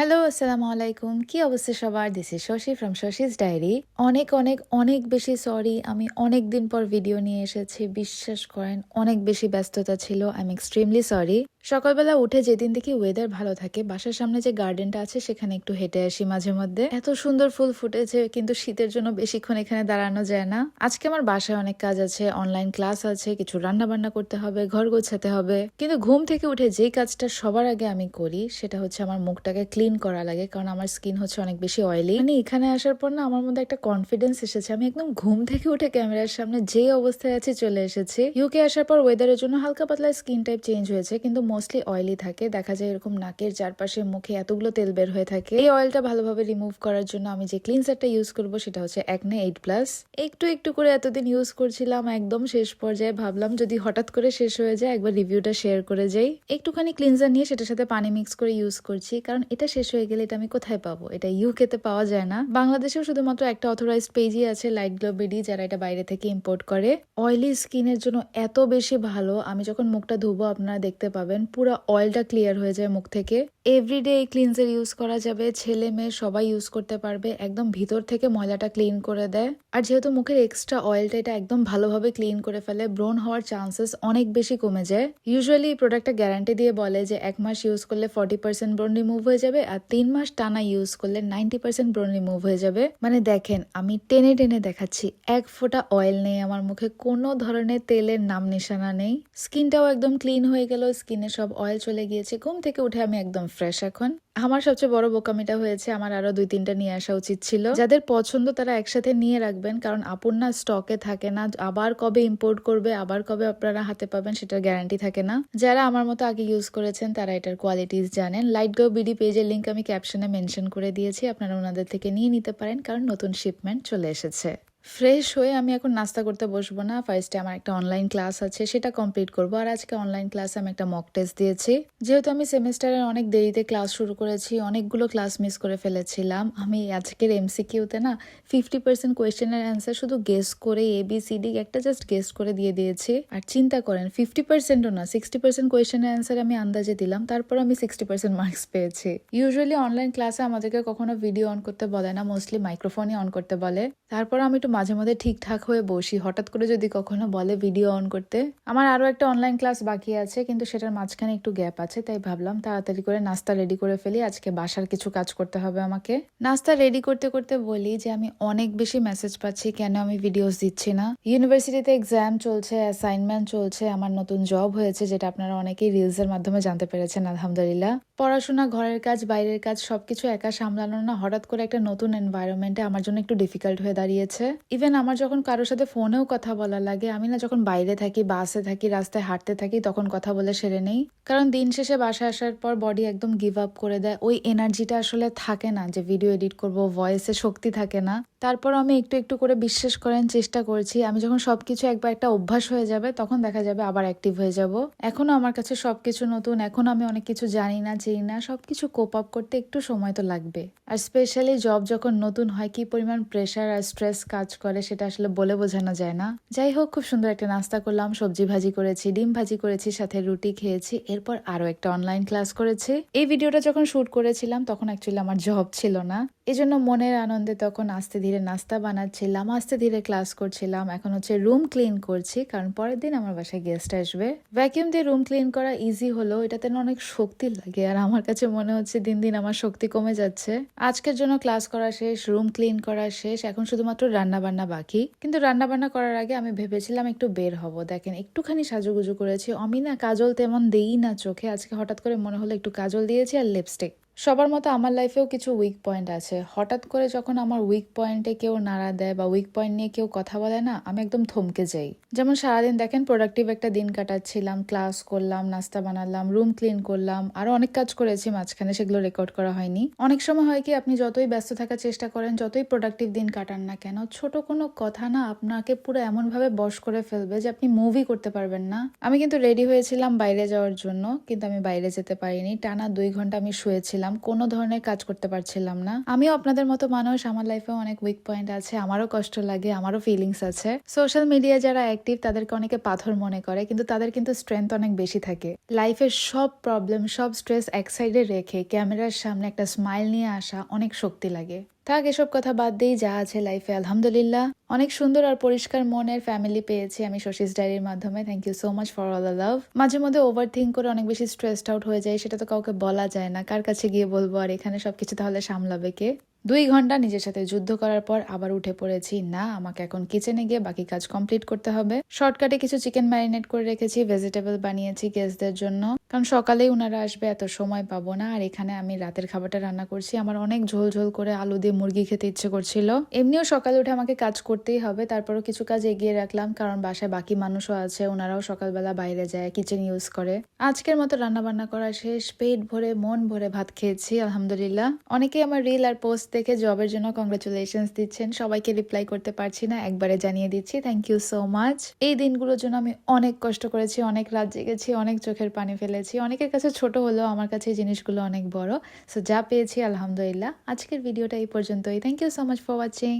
Hello, আসসালামু আলাইকুম। কি অবস্থা সবার? This is Shashi from Shashi's diary অনেক অনেক অনেক বেশি সরি আমি অনেক দিন পর ভিডিও নিয়ে এসেছি। বিশ্বাস করেন, অনেক বেশি ব্যস্ততা ছিল। আই এম এক্সট্রিমলি সরি সকালবেলা উঠে যেদিন দেখি ওয়েদার ভালো থাকে, বাসার সামনে যে গার্ডেনটা আছে, সেখানে একটু হেঁটে আসি মাঝে মধ্যে। এত সুন্দর ফুল ফুটেছে, কিন্তু শীতের জন্য বেশিক্ষণ এখানে দাঁড়ানো যায় না। আজকে আমার বাসায় অনেক কাজ আছে অনলাইন ক্লাস আছে, কিছু রান্না বান্না করতে হবে, ঘর গোছাতে হবে। কিন্তু ঘুম থেকে উঠে যেই কাজটা সবার আগে আমি করি, সেটা হচ্ছে আমার মুখটাকে ক্লিন করা লাগে, কারণ আমার স্কিন হচ্ছে অনেক বেশি অয়েলি মানে এখানে আসার পর না, আমার মধ্যে একটা কনফিডেন্স এসেছে। আমি একদম ঘুম থেকে উঠে ক্যামেরার সামনে যে অবস্থায় আছি, চলে এসেছি। ইউকে আসার পর ওয়েদারের জন্য হালকা পাতলা স্কিন টাইপ চেঞ্জ হয়েছে, কিন্তু মোস্টলি অয়েলি থাকে। দেখা যায় এরকম নাকের চারপাশে মুখে এতগুলো তেল বের হয়ে থাকে। এই অয়েলটা ভালোভাবে রিমুভ করার জন্য আমি যে ক্লিনসারটা ইউজ করব সেটা হচ্ছে একনে এইট প্লাস একটু একটু করে এতদিন ইউজ করছিলাম, একদম শেষ পর্যায়ে ভাবলাম যদি হঠাৎ করে শেষ হয়ে যায়, একবার রিভিউটা শেয়ার করে যাই। একটুখানি ক্লিনজার নিয়ে সেটার সাথে পানি মিক্স করে ইউজ করছি, কারণ এটা শেষ হয়ে গেলে এটা আমি কোথায় পাবো? এটা ইউকেতে পাওয়া যায় না। বাংলাদেশেও শুধুমাত্র একটা অথরাইজড পেজই আছে লাইট গ্লো বিডি যারা এটা বাইরে থেকে ইম্পোর্ট করে। অয়েলি স্কিনের জন্য এত বেশি ভালো। আমি যখন মুখটা ধুবো, আপনারা দেখতে পাবেন। পুরো অয়েলটা ক্লিয়ার হয়ে যায় মুখ থেকে। এভরিডে এই ক্লিনজার ইউজ করা যাবে, ছেলে মেয়ে সবাই ইউজ করতে পারবে, একদম ভিতর থেকে ময়লাটা ক্লিন করে দেয়। আর যেহেতু মুখের এক্সট্রা অয়েলটা এটা একদম ভালোভাবে ক্লিন করে ফেলে ব্রোন হওয়ার চান্সেস অনেক বেশি কমে যায়। ইউজুয়ালি এই প্রোডাক্টটা গ্যারান্টি দিয়ে বলে যে এক মাস ইউজ করলে ফর্টি পার্সেন্ট ব্রোন রিমুভ হয়ে যাবে আর তিন মাস টানা ইউজ করলে নাইনটি পার্সেন্ট ব্রোন রিমুভ হয়ে যাবে। মানে দেখেন, আমি টেনে টেনে দেখাচ্ছি, এক ফোঁটা অয়েল নেই আমার মুখে, কোনো ধরনের তেলের নাম নিশানা নেই। স্কিনটাও একদম ক্লিন হয়ে গেল স্কিনে সব অয়েল চলে গিয়েছে, ঘুম থেকে উঠে আমি একদম ফ্রেশ এখন। আমার সবচেয়ে বড় বোকামিটা হয়েছে, আমার আরও দুই তিনটা নিয়ে আসা উচিত ছিল। যাদের পছন্দ তারা একসাথে নিয়ে রাখবেন, কারণ আপন না স্টকে থাকে না। আবার কবে ইম্পোর্ট করবে, আবার কবে আপনারা হাতে পাবেন সেটার গ্যারান্টি থাকে না। যারা আমার মতো আগে ইউজ করেছেন, তারা এটার কোয়ালিটিস জানেন। লাইট গো বিডি পেজের লিঙ্ক আমি ক্যাপশনে মেনশন করে দিয়েছি, আপনারা ওনাদের থেকে নিয়ে নিতে পারেন, কারণ নতুন শিপমেন্ট চলে এসেছে। ফ্রেশ হয়ে আমি এখন নাস্তা করতে বসবো না। ফার্স্টে আমার একটা অনলাইন ক্লাস আছে, সেটা কমপ্লিট করব। আর আজকে অনলাইন ক্লাসে আমি একটা মক টেস্ট দিয়েছি। যেহেতু আমি সেমিস্টারের অনেক দেরিতে ক্লাস শুরু করেছি, অনেকগুলো ক্লাস মিস করে ফেলেছিলাম। আমি আজকের এমসিকিউতে না ফিফটি পার্সেন্ট কোয়েশ্চেনের অ্যান্সার শুধু গেস করে এ বি সি ডি একটা জাস্ট গেস করে দিয়ে দিয়েছি। আর চিন্তা করেন ফিফটি পার্সেন্টও না সিক্সটি পার্সেন্ট কোয়েশ্চেনের অ্যান্সার আমি আন্দাজে দিলাম। তারপর আমি সিক্সটি পার্সেন্ট মার্কস পেয়েছি। ইউজুয়ালি অনলাইন ক্লাসে আমাদেরকে কখনো ভিডিও অন করতে বলে না মোস্টলি মাইক্রোফোনই অন করতে বলে। তারপর আমি একটু মাঝে মাঝে ঠিকঠাক হয়ে বসি। হঠাৎ করে যদি কখনো বলে ভিডিও অন করতে। আমার আরও একটা অনলাইন ক্লাস বাকি আছে, কিন্তু সেটার মাঝখানে একটু গ্যাপ আছে, তাই ভাবলাম তাড়াতাড়ি করে নাস্তা রেডি করে ফেলি। আজকে বাসার কিছু কাজ করতে হবে আমাকে। নাস্তা রেডি করতে করতে বলি যে, আমি অনেক বেশি মেসেজ পাচ্ছি, কেন আমি ভিডিওস দিচ্ছি না? ইউনিভার্সিটিতে এক্সাম চলছে অ্যাসাইনমেন্ট চলছে, আমার নতুন জব হয়েছে, যেটা আপনারা অনেকেই রিলস এর মাধ্যমে জানতে পেরেছেন, আলহামদুলিল্লাহ। পড়াশোনা, ঘরের কাজ, বাইরের কাজ সবকিছু একা সামলানো না, হঠাৎ করে একটা নতুন এনভায়রনমেন্টে আমার জন্য একটু ডিফিকাল্ট হয়ে দাঁড়িয়েছে। ইভেন আমার যখন কারোর সাথে ফোনেও কথা বলা লাগে, আমি না যখন বাইরে থাকি বাসে থাকি, রাস্তায় হাঁটতে থাকি, তখন কথা বলে সেরে নেই। কারণ দিন শেষে বাসায় আসার পর বডি একদম গিভ আপ করে দেয়। ওই এনার্জিটা আসলে থাকে না যে ভিডিও এডিট করব ভয়েসে শক্তি থাকে না। তারপর আমি একটু একটু করে বিশ্বাস করেন চেষ্টা করছি। আমি যখন সবকিছু একবার একটা অভ্যাস হয়ে যাবে, তখন দেখা যাবে আবার অ্যাক্টিভ হয়ে যাব। এখনও আমার কাছে সবকিছু নতুন, এখন আমি অনেক কিছু জানি না, চিনি না সব কিছু কোপ আপ করতে একটু সময় তো লাগবে। আর স্পেশালি জব যখন নতুন হয়, কি পরিমাণ প্রেশার আর স্ট্রেস কাজ করে সেটা আসলে বলে বোঝানো যায় না। যাই হোক, খুব সুন্দর একটা নাস্তা করলাম, সবজি ভাজি করেছি, ডিম ভাজি করেছি, সাথে রুটি খেয়েছি, এরপর আরও একটা অনলাইন ক্লাস করেছি। এই ভিডিওটা যখন শুট করেছিলাম, তখন অ্যাকচুয়ালি আমার জব ছিল না। এই জন্য মনের আনন্দে তখন আস্তে ধীরে নাস্তা বানাচ্ছিলাম, আস্তে ধীরে ক্লাস করছিলাম। এখন হচ্ছে রুম ক্লিন করছি, কারণ পরের দিন আমার বাসায় গেস্ট আসবে। ভ্যাকিউম দিয়ে রুম ক্লিন করা ইজি হলো, এটাতে অনেক শক্তি লাগে, আর আমার কাছে মনে হচ্ছে দিন দিন আমার শক্তি কমে যাচ্ছে। আজকের জন্য ক্লাস করা শেষ, রুম ক্লিন করা শেষ, এখন শুধুমাত্র রান্না বান্না বাকি। কিন্তু রান্না বান্না করার আগে আমি ভেবেছিলাম একটু বের হব। দেখেন, একটুখানি সাজুগুজু করেছি। অমিনা কাজল তেমন দেই না চোখে, আজকে হঠাৎ করে মনে হলো একটু কাজল দিয়েছি আর লিপস্টিক সবার মতো আমার লাইফেও কিছু উইক পয়েন্ট আছে। হঠাৎ করে যখন আমার উইক পয়েন্টে কেউ নাড়া দেয় বা উইক পয়েন্ট নিয়ে কেউ কথা বলে না, আমি একদম থমকে যাই। যেমন সারাদিন দেখেন প্রোডাক্টিভ একটা দিন কাটাচ্ছিলাম ক্লাস করলাম, নাস্তা বানালাম রুম ক্লিন করলাম, আরও অনেক কাজ করেছি, মাঝখানে সেগুলো রেকর্ড করা হয়নি। অনেক সময় হয় কি, আপনি যতই ব্যস্ত থাকার চেষ্টা করেন, যতই প্রোডাক্টিভ দিন কাটান না কেন, ছোট কোনো কথা না আপনাকে পুরো এমন ভাবে বশ করে ফেলবে যে আপনি মুভি করতে পারবেন না। আমি কিন্তু রেডি হয়েছিলাম বাইরে যাওয়ার জন্য, কিন্তু আমি বাইরে যেতে পারিনি। টানা দুই ঘণ্টা আমি শুয়েছিলাম। ছিলাম কোনো ধরনের কাজ করতে পারছিলাম না। আমিও আপনাদের মতো মানুষ, আমার লাইফে অনেক উইক পয়েন্ট আছে, আমারও কষ্ট লাগে, আমারও ফিলিংস আছে। সোশ্যাল মিডিয়া যারা অ্যাক্টিভ তাদেরকে অনেকে পাথর মনে করে, কিন্তু তাদের কিন্তু স্ট্রেংথ অনেক বেশি থাকে। লাইফের সব প্রবলেম সব স্ট্রেস এক সাইডে রেখে ক্যামেরার সামনে একটা স্মাইল নিয়ে আসা অনেক শক্তি লাগে। থাক, এসব কথা বাদ দিয়েই যা আছে লাইফে আলহামদুলিল্লাহ। অনেক সুন্দর আর পরিষ্কার মনের ফ্যামিলি পেয়েছি আমি শশীস ডায়েরির মাধ্যমে। Thank you so much for all the love মাঝে মধ্যে ওভার থিঙ্ক করে অনেক বেশি স্ট্রেসড আউট হয়ে যায় সেটা তো কাউকে বলা যায় না। কার কাছে গিয়ে বলব, আর এখানে সবকিছু তাহলে সামলাবে কে? দুই ঘণ্টা নিজের সাথে যুদ্ধ করার পর আবার উঠে পড়েছি। না, আমাকে এখন কিচেনে গিয়ে বাকি কাজ কমপ্লিট করতে হবে। শর্টকাটে কিছু চিকেন ম্যারিনেট করে রেখেছি ভেজিটেবল বানিয়েছি গেস্টদের জন্য। কারণ সকালেই ওনারা আসবে, এত সময় পাবো না। আর এখানে আমি রাতের খাবারটা রান্না করছি। আমার অনেক ঝোল ঝোল করে আলু দিয়ে মুরগি খেতে ইচ্ছে করছিল। এমনিও সকালে উঠে আমাকে কাজ করতেই হবে। তারপরও কিছু কাজ এগিয়ে রাখলাম, কারণ বাসায় বাকি মানুষও আছে। ওনারাও সকালবেলা বাইরে যায় কিচেন ইউজ করে। আজকের মতো রান্না বান্না করা শেষ। পেট ভরে, মন ভরে ভাত খেয়েছি, আলহামদুলিল্লাহ। অনেকেই আমার রিল আর পোস্ট দেখে জবের জন্য কংগ্রেচুলেশনস দিচ্ছেন। সবাইকে রিপ্লাই করতে পারছি না, একবারে জানিয়ে দিচ্ছি থ্যাংক ইউ সো মাচ এই দিনগুলোর জন্য আমি অনেক কষ্ট করেছি, অনেক রাত জেগেছি, অনেক চোখের পানি ফেলেছি। অনেকের কাছে ছোট হলেও আমার কাছে জিনিসগুলো অনেক বড়। সো যা পেয়েছি, আলহামদুলিল্লাহ। আজকের ভিডিওটা এই পর্যন্তই। Thank you so much for watching